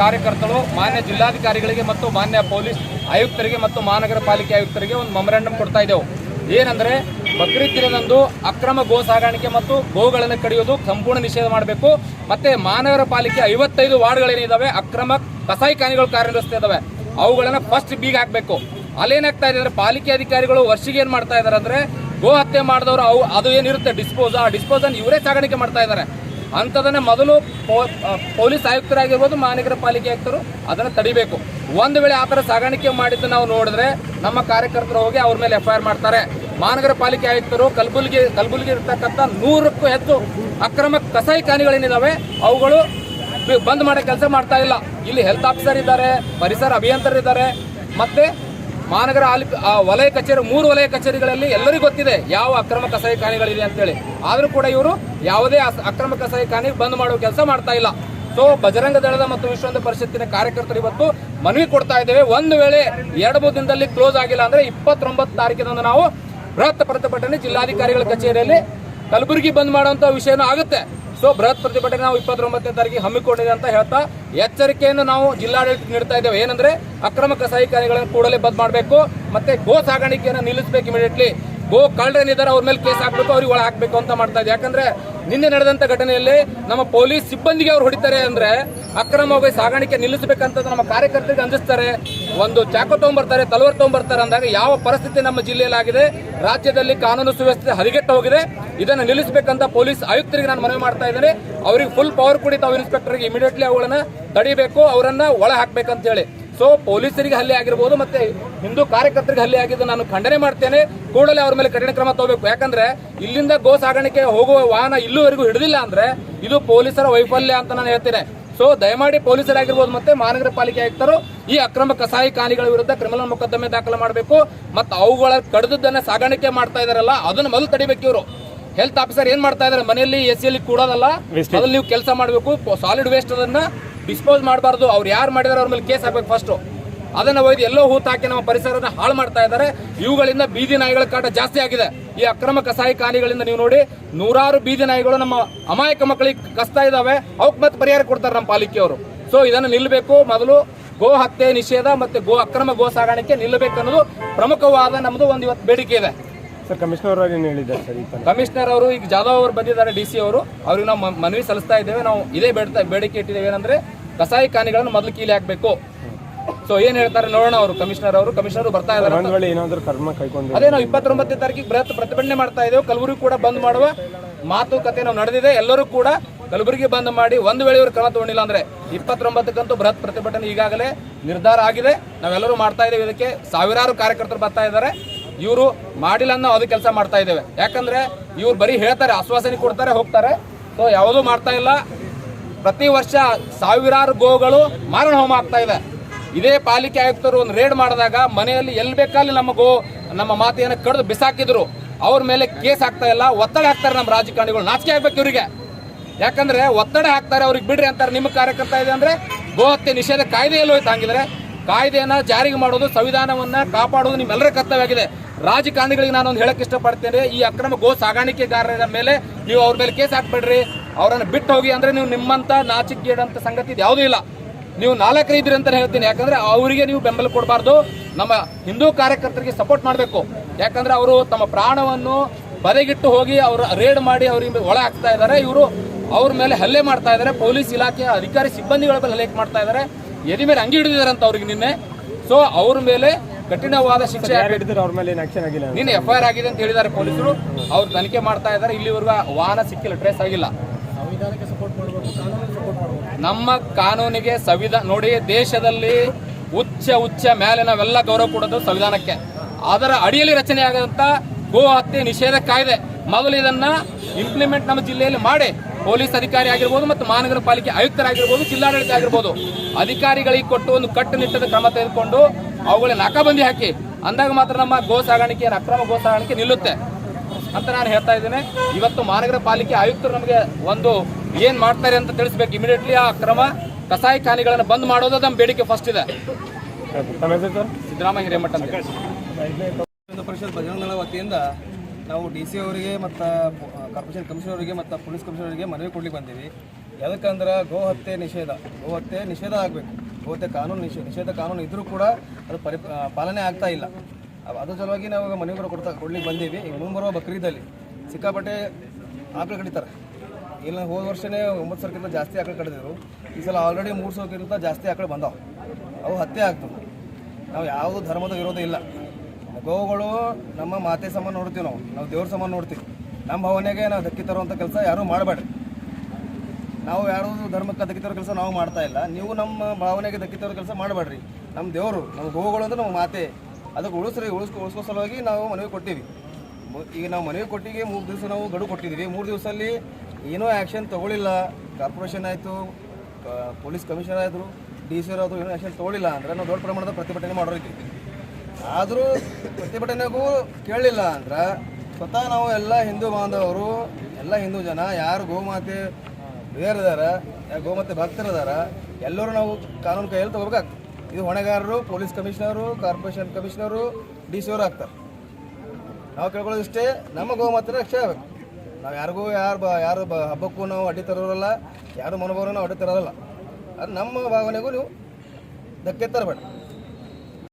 ಕಾರ್ಯಕರ್ತರು, ಮಾನ್ಯ ಜಿಲ್ಲಾಧಿಕಾರಿಗಳಿಗೆ ಮತ್ತು ಮಾನ್ಯ ಪೊಲೀಸ್ ಆಯುಕ್ತರಿಗೆ ಮತ್ತು ಮಹಾನಗರ ಪಾಲಿಕೆ ಆಯುಕ್ತರಿಗೆ ಒಂದು ಮೆಮೊರಾಂಡಮ್ ಕೊಡ್ತಾ ಇದ್ದೆವು. ಏನಂದ್ರೆ, ಬಕ್ರೀದ್ ದಿನದಂದು ಅಕ್ರಮ ಗೋ ಸಾಗಾಣಿಕೆ ಮತ್ತು ಗೋಗಳನ್ನು ಕಡಿಯೋದು ಸಂಪೂರ್ಣ ನಿಷೇಧ ಮಾಡಬೇಕು. ಮತ್ತೆ ಮಹಾನಗರ ಪಾಲಿಕೆ ಐವತ್ತೈದು ವಾರ್ಡ್ಗಳೇನಿದ್ದಾವೆ ಅಕ್ರಮ ಕಸಾಯಿಖಾನೆಗಳು ಕಾರ್ಯನಿರ್ವಹಿಸ್ತಾ ಇದ್ದಾವೆ ಅವುಗಳನ್ನು ಫಸ್ಟ್ ಬೀಗ ಹಾಕಬೇಕು. ಅಲ್ಲೇನಾಗ್ತಾ ಇದೆ ಅಂದ್ರೆ, ಪಾಲಿಕೆ ಅಧಿಕಾರಿಗಳು ವರ್ಷಿಗೆ ಏನ್ ಮಾಡ್ತಾ ಇದಾರೆ ಅಂದ್ರೆ, ಗೋ ಹತ್ಯೆ ಮಾಡಿದವರು ಅವು ಅದು ಏನಿರುತ್ತೆ ಡಿಸ್ಪೋಸ್ ಆ ಡಿಸ್ಪೋಸನ್ ಇವರೇ ಸಾಗಾಣಿಕೆ ಮಾಡ್ತಾ ಇದ್ದಾರೆ ಅಂಥದನ್ನ ಮೊದಲು ಪೊಲೀಸ್ ಆಯುಕ್ತರಾಗಿರ್ಬೋದು ಮಹಾನಗರ ಪಾಲಿಕೆ ಆಯುಕ್ತರು ಅದನ್ನು ತಡಿಬೇಕು. ಒಂದು ವೇಳೆ ಆ ಥರ ಸಾಗಾಣಿಕೆ ಮಾಡಿದ್ದು ನಾವು ನೋಡಿದ್ರೆ ನಮ್ಮ ಕಾರ್ಯಕರ್ತರು ಹೋಗಿ ಅವ್ರ ಮೇಲೆ ಎಫ್ ಐ ಆರ್ ಮಾಡ್ತಾರೆ. ಮಹಾನಗರ ಪಾಲಿಕೆ ಆಯುಕ್ತರು ಕಲಬುರಗಿ ಕಲಬುರಗಿ ಇರ್ತಕ್ಕಂಥ ನೂರಕ್ಕೂ ಹೆಚ್ಚು ಅಕ್ರಮ ಕಸಾಯಿಖಾನೆಗಳೇನಿದಾವೆ ಅವುಗಳು ಬಂದ್ ಮಾಡೋ ಕೆಲಸ ಮಾಡ್ತಾ ಇಲ್ಲ. ಇಲ್ಲಿ ಹೆಲ್ತ್ ಆಫೀಸರ್ ಇದ್ದಾರೆ, ಪರಿಸರ ಅಭಿಯಂತರಿದ್ದಾರೆ. ಮತ್ತೆ ಮಹಾನಗರ ಆಲಿಪ್ ಆ ವಲಯ ಕಚೇರಿ, ಮೂರು ವಲಯ ಕಚೇರಿಗಳಲ್ಲಿ ಎಲ್ಲರಿಗೂ ಗೊತ್ತಿದೆ ಯಾವ ಅಕ್ರಮ ಅಂತ ಅಂತೇಳಿ. ಆದರೂ ಕೂಡ ಇವರು ಯಾವುದೇ ಅಕ್ರಮ ಕಸಾಯಿಖಾನೆ ಬಂದ್ ಮಾಡುವ ಕೆಲಸ ಮಾಡ್ತಾ ಇಲ್ಲ. ಸೊ ಬಜರಂಗ ದಳದ ಮತ್ತು ವಿಶ್ವ ಪರಿಷತ್ತಿನ ಕಾರ್ಯಕರ್ತರು ಇವತ್ತು ಮನವಿ ಕೊಡ್ತಾ ಇದ್ದೇವೆ. ಒಂದು ವೇಳೆ ಎರಡು ಮೂರು ದಿನದಲ್ಲಿ ಕ್ಲೋಸ್ ಆಗಿಲ್ಲ ಅಂದ್ರೆ ಇಪ್ಪತ್ತೊಂಬತ್ತು ತಾರೀಕಿನಂದು ನಾವು ಬೃಹತ್ ಪ್ರತಿಭಟನೆ ಜಿಲ್ಲಾಧಿಕಾರಿಗಳ ಕಚೇರಿಯಲ್ಲಿ ಕಲಬುರಗಿ ಬಂದ್ ಮಾಡುವಂತ ವಿಷಯನೂ ಆಗುತ್ತೆ. ಸೊ ಬೃಹತ್ ಪ್ರತಿಭಟನೆ ನಾವು ಇಪ್ಪತ್ತೊಂಬತ್ತನೇ ತಾರೀಕಿಗೆ ಹಮ್ಮಿಕೊಂಡಿದೆ ಅಂತ ಹೇಳ್ತಾ ಎಚ್ಚರಿಕೆಯನ್ನು ನಾವು ಜಿಲ್ಲಾಡಳಿತ ನೀಡ್ತಾ ಇದ್ದೇವೆ. ಏನಂದ್ರೆ ಅಕ್ರಮ ಕಸಾಯಿಖಾನೆಗಳನ್ನು ಕೂಡಲೇ ಬಂದ್ ಮಾಡಬೇಕು, ಮತ್ತೆ ಗೋ ಸಾಗಾಣಿಕೆಯನ್ನು ನಿಲ್ಲಿಸಬೇಕು ಇಮಿಡಿಯೇಟ್ಲಿ ಗೋ ಕಳ್ಳರೇನಿದ್ದಾರೆ ಅವ್ರ ಮೇಲೆ ಕೇಸ್ ಹಾಕ್ಬೇಕು, ಅವ್ರಿಗೆ ಒಳ ಹಾಕ್ಬೇಕು ಅಂತ ಮಾಡ್ತಾ ಇದೆ ಯಾಕಂದ್ರೆ ನಿನ್ನೆ ನಡೆದಂತ ಘಟನೆಯಲ್ಲಿ ನಮ್ಮ ಪೊಲೀಸ್ ಸಿಬ್ಬಂದಿಗೆ ಅವ್ರು ಹೊಡಿತಾರೆ ಅಂದ್ರೆ ಅಕ್ರಮವಾಗಿ ಸಾಗಾಣಿಕೆ ನಿಲ್ಲಿಸಬೇಕಂತ ನಮ್ಮ ಕಾರ್ಯಕರ್ತರಿಗೆ ಅಂಜಿಸ್ತಾರೆ. ಒಂದು ಚಾಕು ತಗೊಂಡ್ಬರ್ತಾರೆ ತಲವರ್ ತಗೊಂಡ್ಬರ್ತಾರೆ ಅಂದಾಗ ಯಾವ ಪರಿಸ್ಥಿತಿ ನಮ್ಮ ಜಿಲ್ಲೆಯಲ್ಲಿ ಆಗಿದೆ ರಾಜ್ಯದಲ್ಲಿ ಕಾನೂನು ಸುವ್ಯವಸ್ಥೆ ಹರಿಗೆಟ್ಟು ಹೋಗಿದೆ. ಇದನ್ನು ನಿಲ್ಲಿಸಬೇಕಂತ ಪೊಲೀಸ್ ಆಯುಕ್ತರಿಗೆ ನಾನು ಮನವಿ ಮಾಡ್ತಾ ಇದ್ದೇನೆ. ಅವರಿಗೆ ಫುಲ್ ಪವರ್ ಕೊಡಿ, ತಾವು ಇನ್ಸ್ಪೆಕ್ಟರ್ಗೆ ಇಮಿಡಿಯೇಟ್ಲಿ ಅವುಗಳನ್ನ ತಡಿಬೇಕು, ಅವರನ್ನ ಒಳ ಹಾಕ್ಬೇಕಂತ ಹೇಳಿ. ಸೊ ಪೊಲೀಸರಿಗೆ ಹಲ್ಲೆ ಆಗಿರ್ಬೋದು ಮತ್ತೆ ಹಿಂದೂ ಕಾರ್ಯಕರ್ತರಿಗೆ ಹಲ್ಲೆ ಆಗಿದ್ದು ನಾನು ಖಂಡನೆ ಮಾಡ್ತೇನೆ. ಕೂಡಲೇ ಅವರ ಮೇಲೆ ಕಠಿಣ ಕ್ರಮ ತಗೋಬೇಕು. ಯಾಕಂದ್ರೆ ಇಲ್ಲಿಂದ ಗೋ ಸಾಗಾಣಿಕೆ ಹೋಗುವ ವಾಹನ ಇಲ್ಲಿವರೆಗೂ ಹಿಡಿದಿಲ್ಲ ಅಂದ್ರೆ ಇದು ಪೊಲೀಸರ ವೈಫಲ್ಯ ಅಂತ ನಾನು ಹೇಳ್ತೇನೆ. ಸೊ ದಯಮಾಡಿ ಪೊಲೀಸರಾಗಿರ್ಬೋದು ಮತ್ತೆ ಮಹಾನಗರ ಪಾಲಿಕೆ ಆಯುಕ್ತರು ಈ ಅಕ್ರಮ ಕಸಾಯಿ ಖಾನಿಗಳ ವಿರುದ್ಧ ಕ್ರಿಮಿನಲ್ ಮೊಕದ್ದಮೆ ದಾಖಲು ಮಾಡಬೇಕು. ಮತ್ತು ಅವುಗಳ ಕಡಿದನ್ನ ಸಾಗಾಣಿಕೆ ಮಾಡ್ತಾ ಇದಾರಲ್ಲ, ಅದನ್ನ ಮೊದಲು ತಡಿಬೇಕು ಇವರು. ಹೆಲ್ತ್ ಆಫೀಸರ್ ಏನ್ ಮಾಡ್ತಾ ಇದಾರೆ? ಮನೆಯಲ್ಲಿ ಎಸಿಯಲ್ಲಿ ಕೂಡೋದಲ್ಲ ಅದ್ರಲ್ಲಿ ನೀವು ಕೆಲಸ ಮಾಡಬೇಕು ಸಾಲಿಡ್ ವೇಸ್ಟ್ ಅದನ್ನ ಡಿಸ್ಪೋಸ್ ಮಾಡಬಾರ್ದು. ಅವ್ರು ಯಾರು ಮಾಡಿದಾರೆ ಅವ್ರ ಮೇಲೆ ಕೇಸ್ ಹಾಕ್ಬೇಕು ಫಸ್ಟ್ ಅದನ್ನ ಒಯ್ದು ಎಲ್ಲೋ ಹೂತ್ ಹಾಕಿ ನಮ್ಮ ಪರಿಸರನ ಹಾಳು ಮಾಡ್ತಾ ಇದ್ದಾರೆ ಇವುಗಳಿಂದ ಬೀದಿ ನಾಯಿಗಳ ಕಾಟ ಜಾಸ್ತಿ ಆಗಿದೆ. ಈ ಅಕ್ರಮ ಕಸಾಯಿ ಖಾನಿಗಳಿಂದ ನೀವು ನೋಡಿ ನೂರಾರು ಬೀದಿ ನಾಯಿಗಳು ನಮ್ಮ ಅಮಾಯಕ ಮಕ್ಕಳಿಗೆ ಕಸ್ತಾ ಇದಾವೆ. ಅವಕ್ಕೆ ಮತ್ತೆ ಪರಿಹಾರ ಕೊಡ್ತಾರೆ ನಮ್ಮ ಪಾಲಿಕೆಯವರು ಸೊ ಇದನ್ನು ನಿಲ್ಲಬೇಕು ಮೊದಲು ಗೋ ಹತ್ಯೆ ನಿಷೇಧ ಮತ್ತೆ ಗೋ ಅಕ್ರಮ ಗೋ ಸಾಗಾಣಿಕೆ ನಿಲ್ಲಬೇಕು ಅನ್ನೋದು ಪ್ರಮುಖವಾದ ನಮ್ಮದು ಒಂದು ಇವತ್ತು ಬೇಡಿಕೆ ಇದೆ. ಸರ್ ಕಮಿಷನರ್ ಅವರು ಏನು ಹೇಳಿದ್ದಾರೆ ಸರ್ ಈ ಕಮಿಷನರ್ ಅವರು ಈಗ ಜಾಧವ್ ಅವರು ಬಂದಿದ್ದಾರೆ ಡಿ ಸಿ ಅವರು. ಅವ್ರಿಗೆ ನಾವು ಮ- ಮನವಿ ಸಲ್ಲಿಸ್ತಾ ಇದ್ದೇವೆ. ನಾವು ಇದೇ ಬೇಡ್ತಾ ಬೇಡಿಕೆ ಇಟ್ಟಿದ್ದೇವೆ. ಏನಂದ್ರೆ ಕಸಾಯಿ ಖಾನಿಗಳನ್ನು ಮೊದಲು ಕೀಲಿ ಹಾಕಬೇಕು. ಸೊ ಏನ್ ಹೇಳ್ತಾರೆ ನೋಡೋಣ ಅವರು ಕಮಿಷನರ್ ಅವರು. ಕಮಿಷನರ್ ಬರ್ತಾ ಇದ್ದಾರೆ ಒಂದ್ ವೇಳೆ ಏನಾದರೂ ಕರ್ಮ ಕೈಗೊಂಡು ಅದೇ ನಾವು ಇಪ್ಪತ್ತೊಂಬತ್ತನೇ ತಾರೀಕಿಗೆ ಬೃಹತ್ ಪ್ರತಿಭಟನೆ ಮಾಡ್ತಾ ಇದ್ದೇವೆ. ಕಲಬುರಗಿ ಕೂಡ ಬಂದ್ ಮಾಡುವ ಮಾತುಕತೆ ನಾವು ನಡೆದಿದೆ. ಎಲ್ಲರೂ ಕೂಡ ಕಲಬುರಗಿ ಬಂದ್ ಮಾಡಿ ಒಂದು ವೇಳೆ ಇವರು ಕ್ರಮ ತಗೊಂಡಿಲ್ಲ ಅಂದ್ರೆ ಇಪ್ಪತ್ತೊಂಬತ್ತಕ್ಕಂತೂ ಬೃಹತ್ ಪ್ರತಿಭಟನೆ ಈಗಾಗಲೇ ನಿರ್ಧಾರ ಆಗಿದೆ. ನಾವೆಲ್ಲರೂ ಮಾಡ್ತಾ ಇದ್ದೇವೆ. ಇದಕ್ಕೆ ಸಾವಿರಾರು ಕಾರ್ಯಕರ್ತರು ಬರ್ತಾ ಇದ್ದಾರೆ. ಇವರು ಮಾಡಿಲ್ಲ ಅನ್ನೋ ಅದು ಕೆಲಸ ಮಾಡ್ತಾ ಇದ್ದೇವೆ. ಯಾಕಂದ್ರೆ ಇವ್ರು ಬರೀ ಹೇಳ್ತಾರೆ, ಆಶ್ವಾಸನೆ ಕೊಡ್ತಾರೆ, ಹೋಗ್ತಾರೆ. ಸೊ ಯಾವುದೂ ಮಾಡ್ತಾ ಇಲ್ಲ. ಪ್ರತಿ ವರ್ಷ ಸಾವಿರಾರು ಗೋಗಳು ಮಾರಣ ಹೋಮ ಆಗ್ತಾ ಇದೆ. ಇದೇ ಪಾಲಿಕೆ ಆಯುಕ್ತರು ಒಂದು ರೇಡ್ ಮಾಡಿದಾಗ ಮನೆಯಲ್ಲಿ ಎಲ್ಲಿ ಬೇಕಲ್ಲಿ ನಮ್ಮ ಗೋ, ನಮ್ಮ ಮಾತೆಯನ್ನು ಕಡಿದು ಬಿಸಾಕಿದ್ರು. ಅವ್ರ ಮೇಲೆ ಕೇಸ್ ಆಗ್ತಾ ಇಲ್ಲ. ಒತ್ತಡ ಹಾಕ್ತಾರೆ ನಮ್ಮ ರಾಜಕಾರಣಿಗಳು. ನಾಚಿಕೆ ಆಗ್ಬೇಕು ಇವರಿಗೆ. ಯಾಕಂದ್ರೆ ಒತ್ತಡ ಹಾಕ್ತಾರೆ, ಅವ್ರಿಗೆ ಬಿಡ್ರಿ ಅಂತಾರೆ. ನಿಮ್ಮ ಕಾರ್ಯಕರ್ತ ಇದೆ ಅಂದ್ರೆ ಗೋ ಹತ್ಯೆ ನಿಷೇಧ ಕಾಯ್ದೆಯಲ್ಲಿ ಹೋಯ್ತು. ಹಂಗಿದ್ರೆ ಕಾಯ್ದೆಯನ್ನ ಜಾರಿಗೆ ಮಾಡೋದು, ಸಂವಿಧಾನವನ್ನ ಕಾಪಾಡೋದು ನಿಮ್ಮೆಲ್ಲರ ಕರ್ತವ್ಯ ಆಗಿದೆ ರಾಜಕಾರಣಿಗಳಿಗೆ ನಾನು ಹೇಳಕ್ಕೆ ಹೇಳಕ್ ಇಷ್ಟಪಡ್ತೇನೆ, ಈ ಅಕ್ರಮ ಗೋ ಸಾಗಾಣಿಕೆಗಾರರ ಮೇಲೆ ನೀವು ಅವ್ರ ಮೇಲೆ ಕೇಸ್ ಹಾಕ್ಬೇಡ್ರಿ. ಅವರನ್ನು ಬಿಟ್ಟು ಹೋಗಿ ಅಂದ್ರೆ ನೀವು ನಿಮ್ಮಂತ ನಾಚಿಕೆಗೇಡಂತ ಸಂಗತಿ ಇದು ಯಾವುದೂ ಇಲ್ಲ. ನೀವು ನಾಲ್ಕರ ಇದ್ರಿ ಅಂತ ಹೇಳ್ತೀನಿ. ಯಾಕಂದ್ರೆ ಅವರಿಗೆ ನೀವು ಬೆಂಬಲ ಕೊಡಬಾರ್ದು. ನಮ್ಮ ಹಿಂದೂ ಕಾರ್ಯಕರ್ತರಿಗೆ ಸಪೋರ್ಟ್ ಮಾಡಬೇಕು. ಯಾಕಂದ್ರೆ ಅವರು ತಮ್ಮ ಪ್ರಾಣವನ್ನು ಬರೆಗಿಟ್ಟು ಹೋಗಿ ಅವರು ರೇಡ್ ಮಾಡಿ ಅವರಿಗೆ ಒಳ ಹಾಕ್ತಾ ಇದ್ದಾರೆ. ಇವರು ಅವ್ರ ಮೇಲೆ ಹಲ್ಲೆ ಮಾಡ್ತಾ ಇದ್ದಾರೆ. ಪೊಲೀಸ್ ಇಲಾಖೆಯ ಅಧಿಕಾರಿ, ಸಿಬ್ಬಂದಿಗಳ ಮೇಲೆ ಹಲ್ಲೆ ಮಾಡ್ತಾ ಇದ್ದಾರೆ. ಎದಿ ಮೇಲೆ ಅಂಗಿ ಹಿಡಿದಿದಾರಂತ ಅಂತ ಅವ್ರಿಗೆ ನಿನ್ನೆ. ಸೊ ಅವ್ರ ಮೇಲೆ ಕಠಿಣವಾದ ಶಿಕ್ಷೆ ಅವ್ರ ಮೇಲೆ ಏನು ಆಕ್ಷನ್ ಆಗಿಲ್ಲ ನಿನ್ನೆ ಎಫ್ ಐ ಆರ್ ಆಗಿದೆ ಅಂತ ಹೇಳಿದ್ದಾರೆ ಪೊಲೀಸರು. ಅವ್ರು ತನಿಖೆ ಮಾಡ್ತಾ ಇದ್ದಾರೆ. ಇಲ್ಲಿವರೆಗೂ ವಾಹನ ಸಿಕ್ಕಿಲ್ಲ ಟ್ರೇಸ್ ಆಗಿಲ್ಲ. ನಮ್ಮ ಕಾನೂನಿಗೆ ಸಂವಿಧಾನ ನೋಡಿ ದೇಶದಲ್ಲಿ ಉಚ್ಚ ಉಚ್ಚ ಮೇಲೆ ನಾವೆಲ್ಲ ಗೌರವ ಕೊಡೋದು ಸಂವಿಧಾನಕ್ಕೆ. ಅದರ ಅಡಿಯಲ್ಲಿ ರಚನೆಯಾದಂತ ಗೋ ಹತ್ಯೆ ನಿಷೇಧ ಕಾಯ್ದೆ ಮೊದಲು ಇದನ್ನ ಇಂಪ್ಲಿಮೆಂಟ್ ನಮ್ಮ ಜಿಲ್ಲೆಯಲ್ಲಿ ಮಾಡಿ. ಪೊಲೀಸ್ ಅಧಿಕಾರಿ ಆಗಿರ್ಬೋದು ಮತ್ತು ಮಹಾನಗರ ಪಾಲಿಕೆ ಆಯುಕ್ತರಾಗಿರ್ಬೋದು ಜಿಲ್ಲಾಡಳಿತ ಆಗಿರ್ಬೋದು. ಅಧಿಕಾರಿಗಳಿಗೆ ಕೊಟ್ಟು ಒಂದು ಕಟ್ಟುನಿಟ್ಟದ ಕ್ರಮ ತೆಗೆದುಕೊಂಡು ಅವುಗಳ ನಾಕಾಬಂದಿ ಹಾಕಿ. ಅಂದಾಗ ಮಾತ್ರ ನಮ್ಮ ಗೋ ಸಾಗಾಣಿಕೆ ಅಕ್ರಮ ಗೋ ಸಾಗಾಣಿಕೆ ನಿಲ್ಲುತ್ತೆ. ಅಂತ ನಾನು ಹೇಳ್ತಾ ಇದ್ದೇನೆ. ಇವತ್ತು ಮಹಾನಗರ ಪಾಲಿಕೆ ಆಯುಕ್ತರು ನಮಗೆ ಒಂದು ಏನ್ ಮಾಡ್ತಾರೆ ಅಂತ ತಿಳಿಸ್ಬೇಕು. ಇಮಿಡಿಯೇಟ್ಲಿ ಆ ಕ್ರಮ ಕಸಾಯಿಖಾನೆಗಳನ್ನು ಬಂದ್ ಮಾಡೋದು ನಮ್ಮ ಬೇಡಿಕೆ ಫಸ್ಟ್ ಇದೆ. ಸಿದ್ದರಾಮಯ್ಯ ಹಿರೇಮಠ ಪರಿಷತ್ ಭಜನದಳ ವತಿಯಿಂದ ನಾವು ಡಿ ಸಿ ಅವರಿಗೆ ಮತ್ತು ಕಾರ್ಪೊರೇಷನ್ ಕಮಿಷನರ್ ಅವರಿಗೆ ಮತ್ತು ಪೊಲೀಸ್ ಕಮಿಷನರ್ ಅವರಿಗೆ ಮನವಿ ಕೊಡ್ಲಿಕ್ಕೆ ಬಂದೀವಿ. ಯಾಕಂದ್ರೆ ಗೋ ಹತ್ಯೆ ನಿಷೇಧ, ಗೋ ಹತ್ಯೆ ನಿಷೇಧ ಆಗಬೇಕು. ಗೋ ಹತ್ಯೆ ಕಾನೂನು ನಿಷೇಧ ನಿಷೇಧ ಕಾನೂನು ಇದ್ದರೂ ಕೂಡ ಅದು ಪರಿ ಪಾಲನೆ ಆಗ್ತಾ ಇಲ್ಲ. ಅದ್ರ ಸಲುವಾಗಿ ನಾವು ಮನೆಗಳು ಕೊಡ್ತಾ, ಕೊಡ್ಲಿಕ್ಕೆ ಬಂದೀವಿ. ಈಗ ಮುಂಬರುವ ಬಕ್ರೀದಲ್ಲಿ ಸಿಕ್ಕಾಪಟ್ಟೆ ಆಕಳು ಕಡಿತಾರೆ. ಇಲ್ಲ, ಹೋದ ವರ್ಷನೇ ಒಂಬತ್ತು ಸಾವಿರಕ್ಕಿಂತ ಜಾಸ್ತಿ ಆಕಳು ಕಡಿದಿದ್ರು. ಈ ಸಲ ಆಲ್ರೆಡಿ ಮೂರು ಸಾವಿರಕ್ಕಿಂತ ಜಾಸ್ತಿ ಆಕಳು ಬಂದಾವೆ. ಅವು ಹತ್ಯೆ ಆಗ್ತವೆ. ನಾವು ಯಾವುದೂ ಧರ್ಮದ ವಿರೋಧ ಇಲ್ಲ. ಗೋವುಗಳು ನಮ್ಮ ಮಾತೆ ಸಮಾನ ನೋಡ್ತೀವಿ ನಾವು. ನಾವು ದೇವ್ರ ಸಮಾನ ನೋಡ್ತೀವಿ. ನಮ್ಮ ಭಾವನೆಗೆ ನಾವು ಧಕ್ಕಿ ತರುವಂಥ ಕೆಲಸ ಯಾರೂ ಮಾಡಬೇಡ್ರಿ. ನಾವು ಯಾರು ಧರ್ಮಕ್ಕೆ ಧಕ್ಕಿ ತರೋ ಕೆಲಸ ನಾವು ಮಾಡ್ತಾ ಇಲ್ಲ. ನೀವು ನಮ್ಮ ಭಾವನೆಗೆ ಧಕ್ಕಿ ತರೋ ಕೆಲಸ ಮಾಡಬೇಡ್ರಿ. ನಮ್ಮ ದೇವರು, ನಮ್ಮ ಗೋವುಗಳು ಅಂದ್ರೆ ನಮ್ಮ ಮಾತೆ. ಅದಕ್ಕೆ ಉಳಿಸ್ರಿ, ಉಳಿಸ್ಕೊ, ಉಳಿಸ್ಕೋ ಸಲುವಾಗಿ ನಾವು ಮನವಿ ಕೊಟ್ಟಿವಿ. ಈಗ ನಾವು ಮನವಿ ಕೊಟ್ಟಿಗೆ ಮೂರು ದಿವಸ ನಾವು ಗಡು ಕೊಟ್ಟಿದ್ದೀವಿ. ಮೂರು ದಿವಸದಲ್ಲಿ ಏನೂ ಆ್ಯಕ್ಷನ್ ತಗೊಳ್ಳಿಲ್ಲ ಕಾರ್ಪೊರೇಷನ್ ಆಯಿತು ಪೊಲೀಸ್ ಕಮಿಷನರ್ ಆಯಿತು ಡಿ ಸಿ ಆದರೂ ಏನೂ ಆ್ಯಕ್ಷನ್ ತೊಗೊಳಿಲ್ಲ ಅಂದರೆ ನಾವು ದೊಡ್ಡ ಪ್ರಮಾಣದ ಪ್ರತಿಭಟನೆ ಮಾಡೋರಿದ್ದೀವಿ. ಆದರೂ ಪ್ರತಿಭಟನೆಗೂ ಕೇಳಲಿಲ್ಲ ಅಂದ್ರೆ ಸ್ವತಃ ನಾವು ಎಲ್ಲ ಹಿಂದೂ ಬಾಂಧವರು, ಎಲ್ಲ ಹಿಂದೂ ಜನ, ಯಾರು ಗೋಮಾತೆ ಬೇರೆದಾರ, ಯಾರು ಗೋಮಾತೆ ಭಕ್ತರದಾರ, ಎಲ್ಲರೂ ನಾವು ಕಾನೂನು ಕೈಯಲ್ಲಿ ತಗೋಬೇಕಾಗ್ತದೆ. ಇದು ಹೊಣೆಗಾರರು, police commissioner, corporation commissioner, D C ಅವರು ಆಗ್ತಾರೆ. ನಾವು ಕೇಳ್ಕೊಳ್ಳೋದಿಷ್ಟೇ ನಮ್ಮ ಗೋಮಾತೆ ರಕ್ಷೆ ಆಗಬೇಕು. ನಾವು ಯಾರಿಗೂ ಯಾರು ಬ ಯಾರು ಬ, ಹಬ್ಬಕ್ಕೂ ನಾವು ಅಡ್ಡಿ ತರೋರಲ್ಲ, ಯಾರು ಮನೋಭಾವನೂ ಅಡ್ಡಿ ಅದು ನಮ್ಮ ಭಾವನೆಗೂ ನೀವು ಧಕ್ಕೆ ತರಬೇಡ.